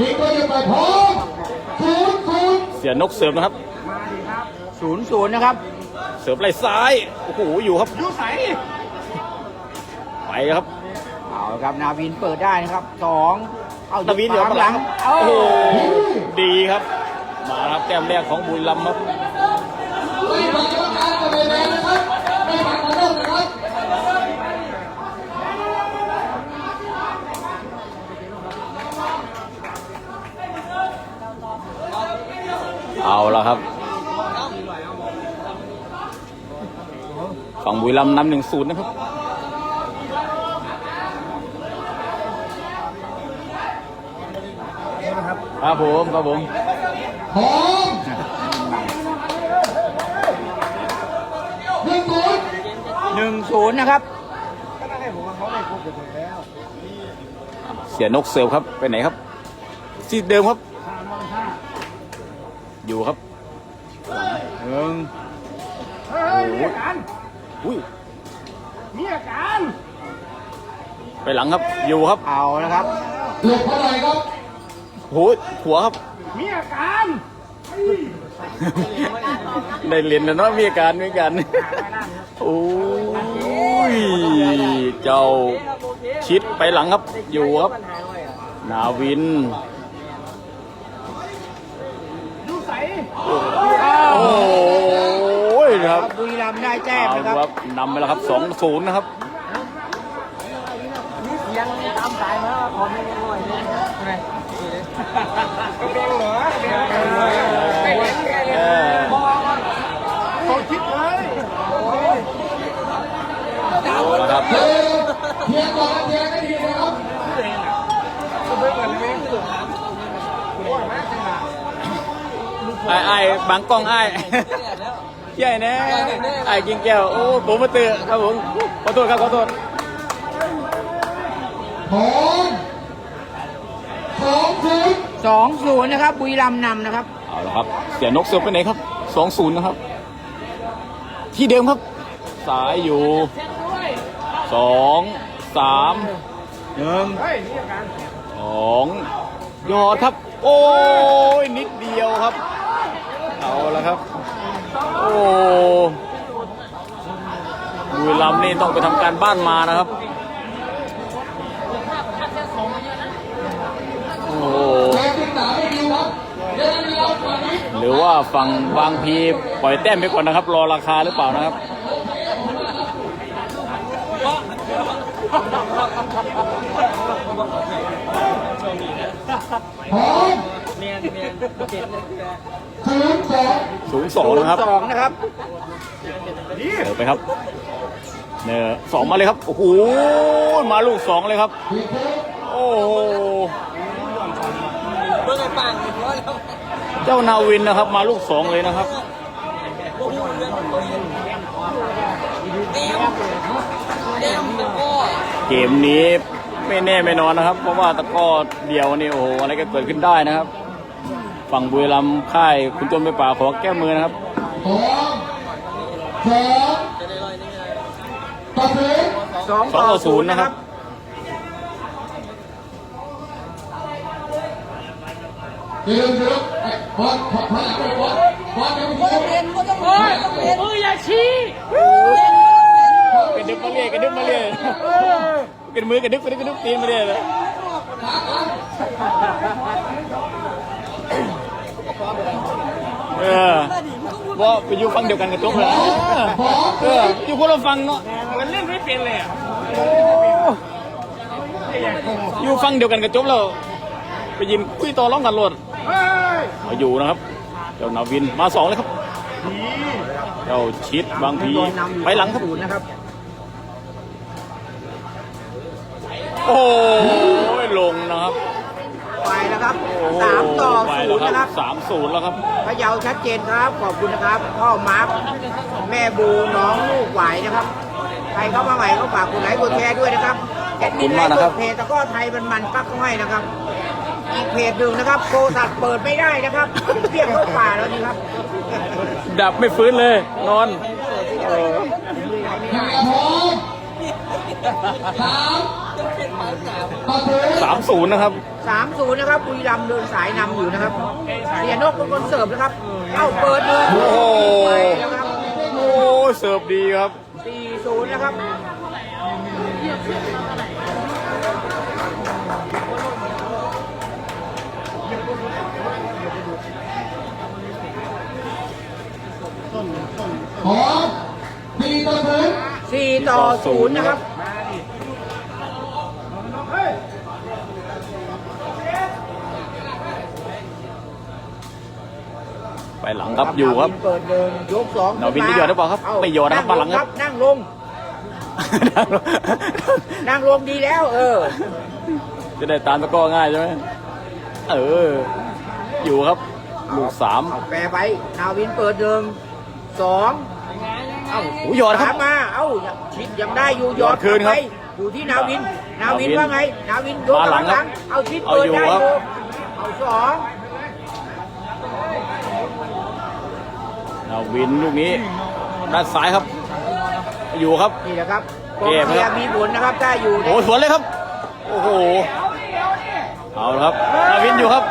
ยิงก็ยิงไปพร้อมศูนย์ศูนย์เสียนกเสิร์ฟนะครับ ศูนย์ศูนย์นะครับ เสิร์ฟไหล่ซ้าย โอ้โห อยู่ครับ ยูใสไปครับ เอาละครับนาวินเปิดได้นะครับสองเอานาวินเดี๋ยวตามข้างหหลัลังงเอาโอ้โหดีครับ มาครับแต้มแรกของบุรีรัมย์ครับ ไม่ผ่านกรรมการก็ไม่แบนนะครับไม่ผ่านกรรมการนะครับ เอาละครับฝั่งบุรีรัมย์นำหนึ่งศูนย์นะครับครับผมครับผมพร้อมหนึ่งศูนย์หนึ่งศูนย์นะครับเสียนกเสิร์ฟครับไปไหนครับที่เดิมครับ อยู่ครับหนึ่งโอ้โหอุ้ยมีอาการไปหลังครับ อยู่ครับ เอาละครับหลบเท่าไหร่ครับโหหัวครับ มีอาการได้เรียนแล้วเนาะมีอาการมีอาการโอ้ยเจ้าชิดไปหลังครับ อยู่ครับ นาวิน ดูใส โอ้ยครับบุรีรัมย์ได้แต้มเอานะครับครับ นำไปแล้วครับสองศูนย์นะครับยังตามสายมาขอไม่ยังหน่อยนี่ไงก็เป็นเหรอไม่เห็นแกเลยเออเขาคิดเลย เอาละครับ เทียร์เทียร์ก่อนเทียร์ก็ดีนะครับ ไอ้ไอ้บางกล้องไอ้ใหญ่แน่ไอ้กิงแก้ว โอ้ผมมาเตือนครับผม ขอโทษครับ ขอโทษพร้อมสองศูนย์สองศูนย์นะครับ บุรีรัมย์นำนะครับ เอาละครับ เสียนกเสือไปไหนครับสองศูนย์นะครับ ที่เดิมครับ สายอยู่สองสามหนึ่งเฮ้ยมีอาการสองยอดครับ โอ้ยนิดเดียวครับ เอาละครับ โอ้บุรีรัมย์นี่ต้องไปทำการบ้านมานะครับ โอ้หรือว่าฝั่งบางพีปล่อยแต้มไปก่อนนะครับ รอราคาหรือเปล่านะครับพร้อม ศูนย์สองศูนย์สองนะครับสองนะครับเดี๋ยวไปครับเนี่ยสองมาเลยครับ โอ้โห มาลูกสองเลยครับผิดครับ โอ้โหเจ้านาวินนะครับ มาลูกสองเลยนะครับเกมนี้ไม่แน่ไม่นอนนะครับ เพราะว่าตะกร้อเดียวนี่โอ้โหอะไรก็เกิดขึ้นได้นะครับ ฝั่งบุรีรัมย์ค่ายคุณต้นไปป่าขอแก้มือนะครับพร้อมสองตัดสินสองสองต่อศูนย์นะครับเดี๋ยวเดี๋ยวไอ้บอลบอลพลังไปบอลบอลเดี๋ยวไปเรียนเฮ้ยอย่าชี้กระดึบมาเรียกระดึบมาเรียกระดึบมือกระดึบกระดึบกระดึบตีนมาเรียเลย เออว่าไปอยู่ฟังเดียวกันกับจบเลยเอออยู่คนละฟังเนาะมันเล่นไม่เป็นเลยอะอยู่ฟังเดียวกันกับจบแล้วไปยินคุยต่อร้องกันโลดเฮ้ยมาอยู่นะครับ เจ้านาวินมาสองเลยครับเจ้าชิดบางพีโดนนำอยู่ไปหลังครับศูนย์นะครับโอ้ยลงนะครับ ไปแล้วครับโอ้โหสามต่อไปศูแล้วนย์นะครับสามศูนย์แล้วครับพะเยาชัดเจนครับ ขอบคุณนะครับ พ่อมาร์คแม่บูน้องลูกไหวนะครับ ใครเข้ามาใหม่ก็ฝากกดไลค์กดแชร์ด้วยนะครับแอดมินขอบคุณไลมากค์นะกครับดเพจตะกร้อไทยมันมันๆปักเขาให้นะครับ อีกเพจหนึ่งนะครับโคสัตว์เปิดไม่ได้นะครับเรียกเข้าป่าแล้วนี่ครับ ดับไม่ฟื้นเลย นอนพร้อมสามต่อศูนย์สามศูนย์นะครับ สามศูนย์นะครับบุรีรัมย์เดินสายนำอยู่นะครับเสียนกเป็นคนเสิร์ฟนะครับ เอ้าเปิดเลยโอ้โห ไปแล้วครับโอ้เสิร์ฟดีครับ สี่ศูนย์นะครับขอสี่ต่อศูนย์สี่ต่อศูนย์นะครับ ไปหลังครับอยู่ครับ เปิดเดินยกสองนาวินได้หยอดหรือเปล่าครับอ้ไม่หยอดนะครับนั่งมาหลังครับ นั่งลง นั่งลงดีแล้ว เออ จะได้ตามตะกร้อง่ายใช่ไหมเออ อยู่ครับลูกสามเอาแปรไปนาวินเปิดเดิมสองเอ้าโอ้หยอดครับสามมา เอ้าชิดยังได้อยู่หยอดหยอดคืนครับไปอยู่ที่นาวินนาวิน นาวินว่าไง นาวินโยนมาหลังครับเอาชิดเอาเปิดอยู่ได้ครับอยู่เอาสอง นาวินลูกนี้ด้านซ้ายครับ อยู่ครับ นี่แหละครับกเกองมเชียครับร์มีผลนะครับได้อยู่โอ้สวนเลยครับ โอ้โห เอาละครับนาวินอยู่ครับ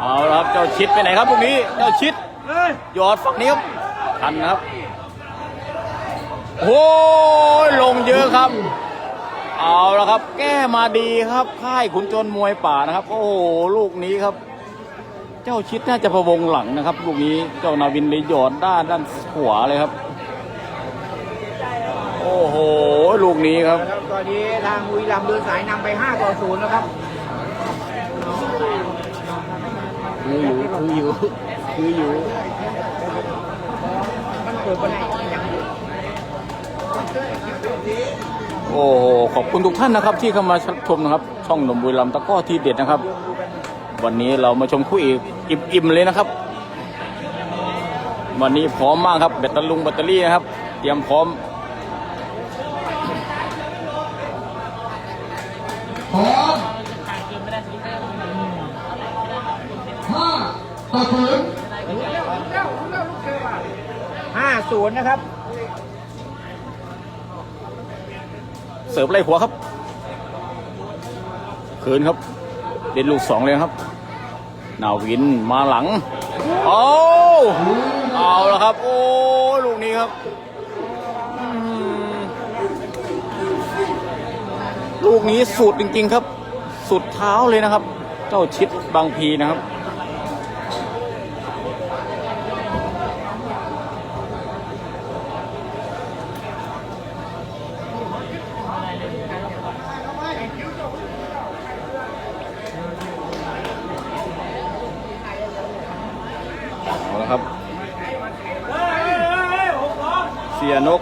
เอาละครับ เจ้าชิดไปไหนครับลูกนี้ เจ้าชิดหยอดฝั่งนี้ครับทันนะครับโอ้ยลงเยอะครับ เอาละครับ แก้มาดีครับ ค่ายขุนโจรมวยป่านะครับ โอ้โห ลูกนี้ครับ เจ้าชิดน่าจะพะวงหลังนะครับลูกนี้เจ้านาวินเลยหยอดด้านด้านขวาเลยครับ โอ้โห ลูกนี้ครับนะครับ ตอนนี้ทางบุรีรัมย์เดินสายนำไป5ต่อ0นะครับคืออยู่คืออยู่คืออยู่มันเปิดปัญหาอย่างนี้โอ้โหขอบคุณทุกท่านนะครับ ที่เข้ามาชมนะครับ ช่องหนุ่มบุรีรัมย์ตะกร้อที่เด็ดนะครับ วันนี้เรามาชมคู่อีกอิ่มๆเลยนะครับ วันนี้พร้อมมากครับแบตเตอรี่แบตเตอรี่นะครับ เตรียมพร้อมพร้อมห้าต่อศูนย์5 0นะครับ เสิร์ฟไล่หัวครับคืนครับ เด่นลูกสองเลยครับ นาวินมาหลัง เอาเอาแล้วครับ โอ้ ลูกนี้ครับ ลูกนี้สุดจริง ๆ ครับ สุดเท้าเลยนะครับ เจ้าชิดบางพีนะครับ เอาละครับ เสียนก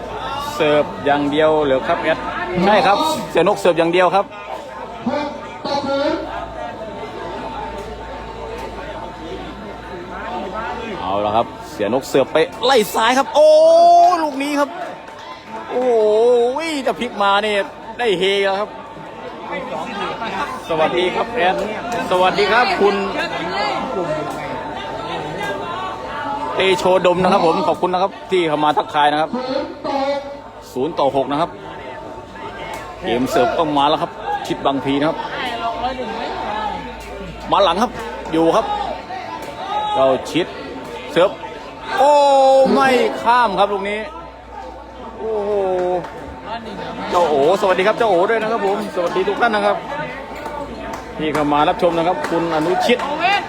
เสิร์ฟ อย่างเดียวเหรือครับแอดใช่ครับเสียนกเสิร์ฟอย่างเดียวครับหกต่อศูนย์เอาละครับ เสียนกเสิร์ฟไปไล่ซ้ายครับ โอ้ลูกนี้ครับ โอ้โหจะพลิกมาเนี่ยได้เฮแล้วครับ สวัสดีครับแอดสวัสดีครับคุณ เตโชดมนะครับผมขอบคุณนะครับที่เข้ามาทักทายนะครับ ศูนย์ ศูนย์ต่อหกนะครับ เกมเสิร์ฟต้องมาแล้วครับ ชิดบางพีนะครับ มาหลังครับ อยู่ครับ เราชิดเสิร์ฟ โอ้ ไม่ข้ามครับลูกนี้ โอ้โห เจ้าโอสวัสดีครับ เจ้าโอด้วยนะครับผม สวัสดีทุกท่านนะครับ ที่เข้ามารับชมนะครับ คุณอนุชิตเว้น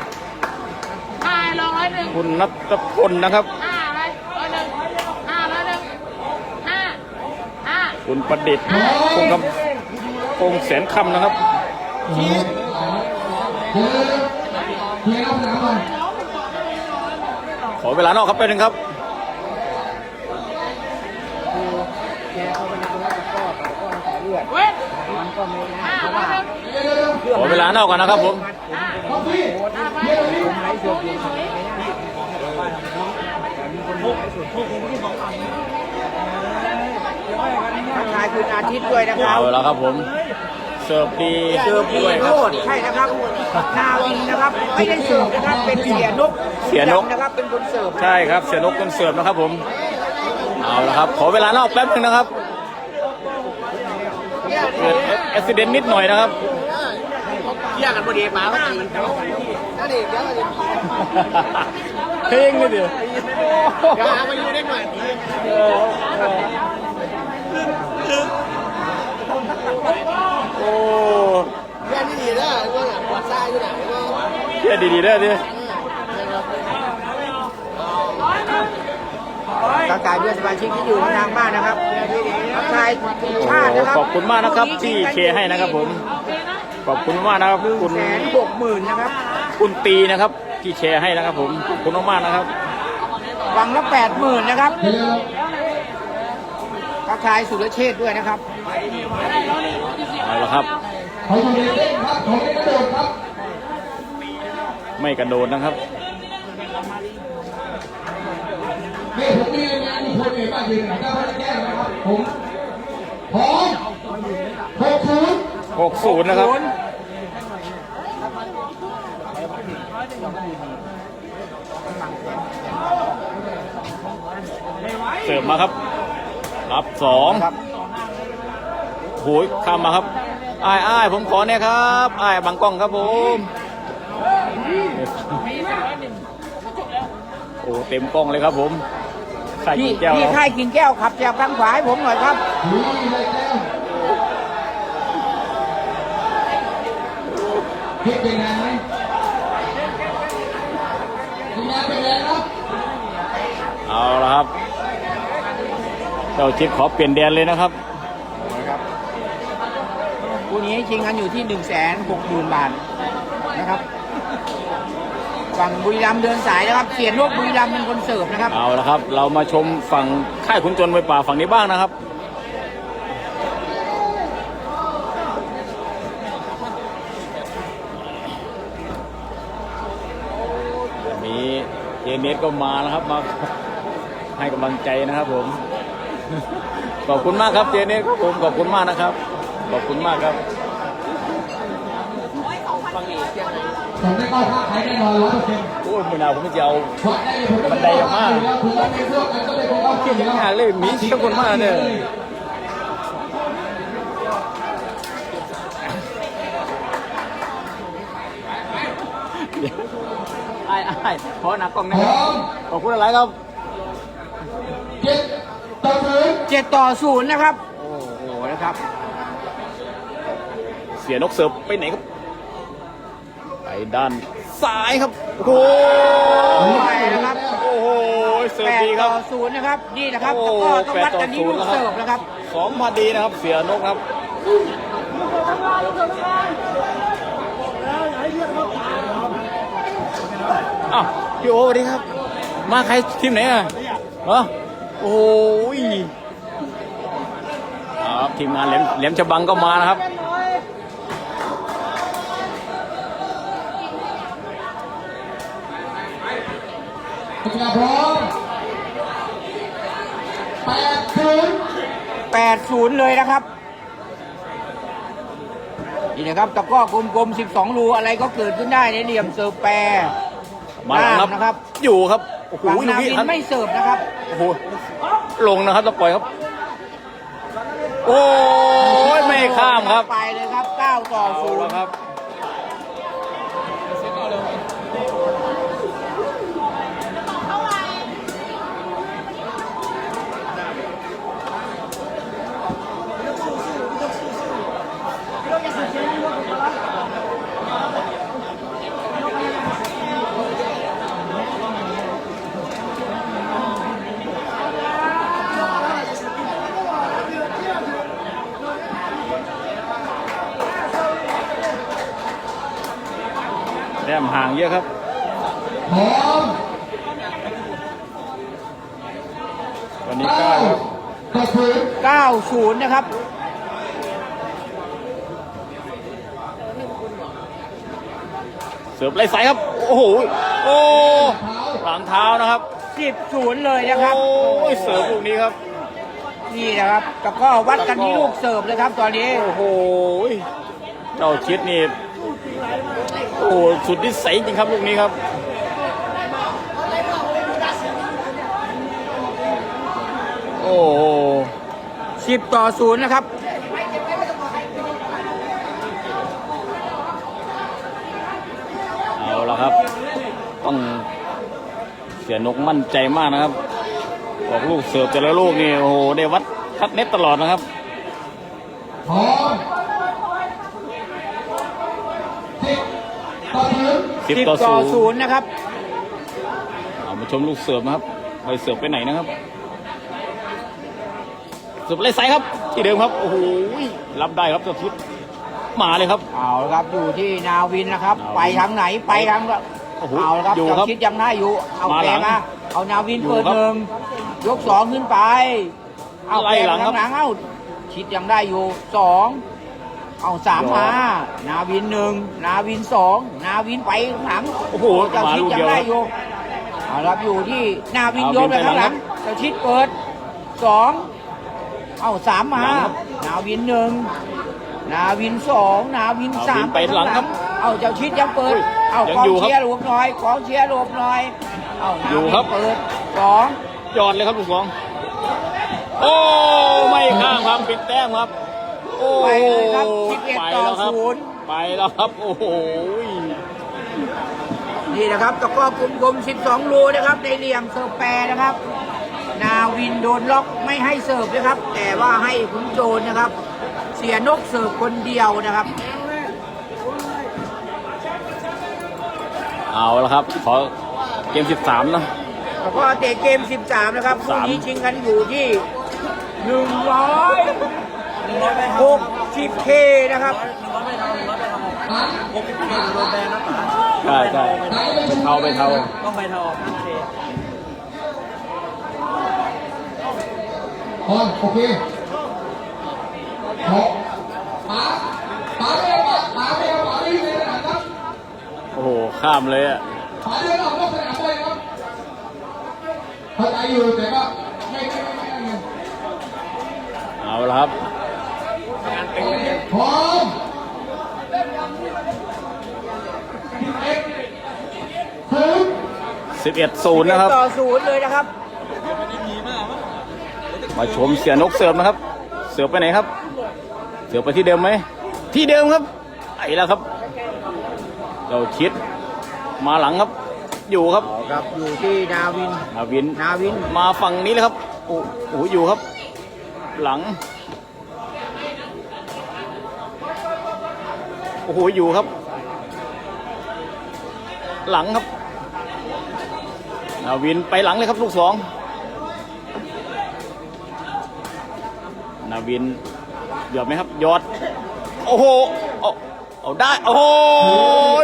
ห้าร้อยหนึ่งคุณนัทพลนะครับ ห้าร้อยร้อยหนึ่งห้าร้อยหนึ่งห้าห้า คุณประดิษฐ์คงคำคงแสนคำนะครับขอเวลานอกครับแป๊บนึงครับเว้นห้าร้อยหนึ่งเดี๋ยวเดี๋ยวเดี๋ยวขอเวลานอกก่อนนะครับผมคอฟฟี่เฮีย ตรงนี้ทักทายคุณอาทิตย์ด้วยนะครับเอาแล้วครับผมเสิร์ฟดีเสิร์ฟดีด้วยคโทรับษใช่นะครับนาวินนะครับไม่ได้เสิร์ฟนะครับเป็นเสียนกเสียนกนะครับเป็นคนเสิร์ฟใช่ครับเสียนกคนเสิร์ฟนะครับผมเอาละครับขอเวลานอกแป๊บนึงนะครับเกิดอุบิเหตุนิดหน่อยนะครับเที่ยงกันพอดีมาก็ตีนั่นเองเดี๋ยวเราจะเพลงเลยเดี๋ยวเดี๋ยวหามาอยู่ได้หน่อย เออเออโอ้ เพื่อนที่ดีนะเพื่ อนวัดซ่าอยู่ไหนก็เชื่อดีๆเด้ดิทักายเพื่อนสมาชิกที่อยู่ทางบ้านนะครับทักทายชาตินะครับขอบคุณมากนะครับที่เคให้นะครับผม ขอบคุณมากนะครับคุณแสนหกหมื่นนะครับ คุณตีนะครับที่แชร์ให้นะครับผมขอบคุณมากๆนะครับวังละแปดหมื่นนะครับเร็วทักทายสุรเชษด้วยนะครับเอาละครับขอยู่ในเส้นครับขาไม่กระโดดครับ ไม่กระโดดนะครับนี่ผมมีงานมีคนเองบ้างยืนหนังก็ไม่ได้แก้นะครับผมพร้อมหกศูนย์60นะครับเสิร์ฟมาครับ รับสองครับโหยข้ามมาครับอ้ายอ้ายผมขอเนี่ยครับอ้ายบังกล้องครับผม โอ้เต็มกล้องเลยครับผมใส่พี่แก้วพี่เราค่ายกินแก้วขับแจวข้างขวาให้ผมหน่อยครับนี่เลยแก้วพลิกเป็นไงไหมเป็นไงเป็นไงครับ เอาละครับ เจ้าชิดขอเปลี่ยนแดนเลยนะครับคู่นี้ชิงกันอยู่ที่1นึ่งแสนหกหมื่นบาทนะครับ ฝั่งบุรีรัมย์เดินสายนะครับ เสียนโลกบุรีรัมย์เป็นคนเสิร์ฟนะครับ เอาละครับ เรามาชมฝั่งค่ายขุนจนไวป่าฝั่งนี้บ้างนะครับวันนี้เจเนสก็มานะครับ มาให้กำลังใจนะครับผม ขอบคุณมากครับเจเนสครับผมขอบคุณมากนะครับ ขอบคุณมากครับ ผมได้เข้าภาคไทยแน่นอนร้อยเปอร์เซ็นต์โอ้ยมือหนาวผมจะเอาเพราะได้ผมบันไดออกมาแล้วคุณก็เป็นพวกกันก็เลยผมเอาเกี่ยงหาเลยมีเชี่ยวคนมากเนี่ยไอ้ไอ้ขอหนักกล้องนะพคร้รับอมขอบคุณอะไรครับเจ็ดต่อศูนย์เจ็ดต่อศูนย์นะครับ โอ้โหนะครับ เสียนกเสิร์ฟไปไหนครับไป ด้านซ้ายครับ โอ้โหไปนะครับ โอ้โหเสิร์แปฟดดีคต่รัอบ ศูนย์นะครับ นี่นะครับโอ้แล้วก็ต้องวัดกันที่ลูกแปดต่อศูนย์ เสิร์ฟนะครับ สองพอดีนะครับ เสียนกครับ อ้าวพี่โอสวัสดีครับ มาใครทีมไหนอะเหรอโอ้ยเอาครับทีมงานแหลมแหลมฉบังก็มานะครับ พร้อมแปดศูนย์แปดศูนย์เลยนะครับนี่นะครับตะกร้อกลมๆ12รูอะไรก็เกิดขึ้นได้ในเหลี่ยมเสิร์ฟแปรมาหลังครับนะครับ อยู่ครับโอ้โหฝั่งลูนากนี้วินครับไม่เสิร์ฟนะครับ โอ้โหลงนะครับต้องปล่อยครับ โอ้ยไม่ข้ามครับ ไปเลยครับ9ต่อเอาศูนละย์ครับ เยอะครับพร้อมวันนี้เก้าเก้าครับต่อศูนย์9 0นะครับเสิร์ฟไล่สายครับ โอ้โหโอ้หลังเท้านะครับ10 0เลยนะครับโอ้ยเสิร์ฟลูกนี้ครับนี่นะครับตะกร้อวัดกันที่ลูกเสิร์ฟเลยครับตอนนี้ โอ้โหเจ้าชิดนี่ โอ้สุดนิสัยจริงครับลูกนี้ครับโอ้สิบต่อศูนย์นะครับเอาละครับ ต้องเสียนกมั่นใจมากนะครับบอกลูกเสือแต่ละลูกนี่โอ้โหได้วัดคัดเน็ตตลอดนะครับพร้อม สิบต่อศูนย์สิบต่อศูศูนนย์ย์นะครับเอามาชมลูกเสิร์ฟนะครับไปเสิร์ฟไปไหนนะครับเสิร์ฟเลยไซส์ครับ ที่เดิมครับโอ้โหรับได้ครับเจ้าทิศมาเลยครับ เอาละครับอยู่ที่นาวินนะครับนาวินไปทางไหนไปทางก็โอ้โหเอาละครับอยู่เจ้าครับชิดยังได้อยู่ เอามาแกหลังมาเอานาวินอยู่เปิดครับหนึ่งยกสองขึ้นไป เอาไล่แกหลัมางครัทาบงหลังเอาชิดยังได้อยู่สอง เอาสามยอดมานาวินหนึ่งนาวินสองนาวินไปข้างหลังโอ้โหเจ้ามาชิดลูกยัเดียวได้ครับอยู่เอาละครับอยู่ที่นาวินนาวินโยนไปไปข้างหลังหลังเจ้าชิดเปิดสองเอาสามมาหลังครับนาวินหนึ่งนาวินสองนาวินสามนาวินไปหลังครับ เอาเจ้าชิดยังเปิดอุ้ยเอายังกองอยู่ครับเชียร์หลบหน่อยกองเชียร์หลบหน่อย เอานาอยู่วินครับเปิดสองยอดเลยครับลูกสองโอ้ไม่ข้ามครับปิดแต้มครับ โอ้ไปเลยครับ11ต่อ0ไปแล้วครับ โอ้โหนี่นะครับตะกร้อกลมๆ12ลูนะครับ ในเหลี่ยมเซอร์ฟแปรนะครับ นาวินโดนล็อกไม่ให้เสิร์ฟนะครับ แต่ว่าให้คุนโจนนะครับ เสียนกเสิร์ฟคนเดียวนะครับ เอาแล้วครับ ขอเกม 13นะแล้วก็เตะเกม 13 นะครับคู่นี้ชิงกันอยู่ที่ 100 60K นะครับ 60K โดนแบนนะป๋าใช่ใช่เทาไปเทาต้องไปเทา 60K พอโอเคพอป๋าป๋าไม่เอาป๋าป๋าไม่เอาป๋ท่อยู่ในสนามครัโอ้โห ข้ามเลยอะป๋าเดินออกนอกสนามเลยครับเข้าใจอยู่แต่ก็ไม่ไม่ไม่ไม่เอาละครับ พร้อมสิบเอ็ดศูนย์11 0นะครับ ต่อศูนย์เลยนะครับ มาชมเสียนกเสิร์ฟนะครับ เสิร์ฟไปไหนครับ เสิร์ฟไปที่เดิมไหม ที่เดิมครับไอ้แล้วครับ เราชิด มาหลังครับ อยู่ครับ ครับอยู่ที่นาวิน นาวิน นาวิน มาฝั่งนี้เลยครับ โอ้โห อยู่ครับ หลัง โอ้โหอยู่ครับ หลังครับนาวินไปหลังเลยครับลูกสองนาวินหยอดไหมครับหยอดโอ้โหเอาเอาได้โอ้โห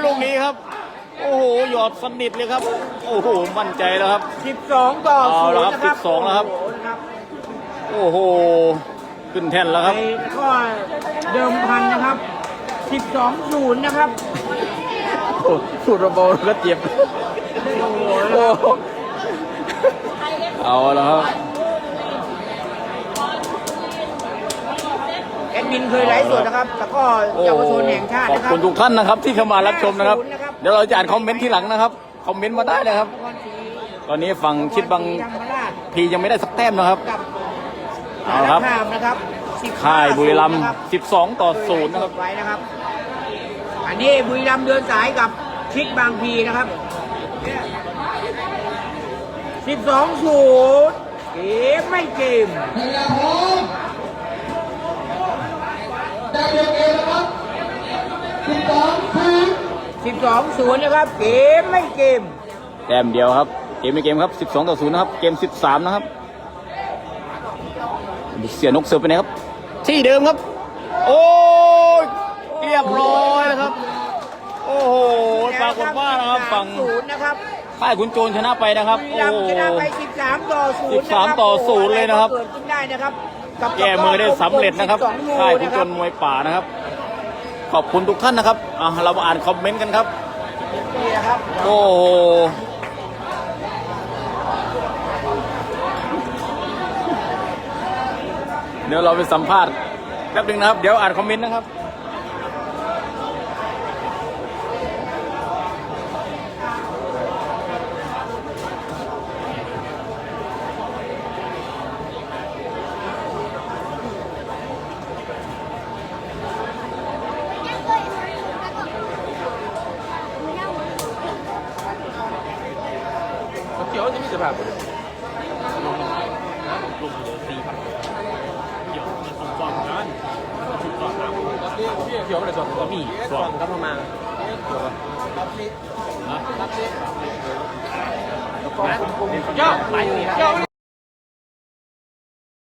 ลูกนี้ครับ โอ้โหหยอดสนิทเลยครับ โอ้โหมั่นใจแล้วครับ 12 ต่อเอาศูนละย์ครับนะครับ12แล้วครับ โอ้โหนะครับโอ้โหขึ้นแท่นแล้วครับในก็เดิมพันนะครับ 12ศูนย์นะครับสูตรระเบาก็เจ็บ โอ้โหเอาแล้วครับ แอดมินเคยไลฟ์สดนะครับ แล้วก็เยาวชนแห่งชาติขอบนะครับ คุณทุกท่านนะครับ ที่เข้ามารับชมนะครับ50นะครับเดี๋ยวเราจะอ่านคอมเมนต์ที่หลังนะครับ คอมเมนต์มาได้เลยครับ ตอนนี้ฝั่งชิดบางธรรมราชทียังไม่ได้สักแต้มนะครับ กับเอาละครับสารคามนะครับ15ค่ายบุรีรัมย์นะครับ12 ต่อ0นะครับไว้นะครับ อันนี้บุรีรัมย์เดินสายกับชิดบางพีนะครับ 12ศูนย์เกมไม่เกมพยายามพร้อมจะเดียวเกมนะครับสิบสองศูนย์12ศูนย์นะครับ เกมไม่เกม แต้มเดียวครับ เกมในเกมครับ 12 ต่อ 0 นะครับ เกม 13 นะครับ เสียนกเสิร์ฟไปไหนครับ ที่เดิมครับ โอ้ย เรียบร้อยแล้วครับ โอ้โหปรากฏว่านะครับฝั่งศูนย์นะครับค่ายขุนโจรชนะไปนะครับบุรีโอ้รัมโหย์ชนะไป 13 ต่อ0นะครับ13 ต่อ0เลยนะครับโอ้โหอไก็เกิดขึ้นได้นะครับกับแก้มือได้สำเร็จนะครับ12ลูกค่ายขุนนะโจครับรมวยป่านะครับ ขอบคุณทุกท่านนะครับอะเรามาอ่านคอมเมนต์กันครับนี่นะครับโอ้โหเดี๋ยวเราไปสัมภาษณ์แป๊บนึงนะครับ เดี๋ยวอ่านคอมเมนต์นะครับ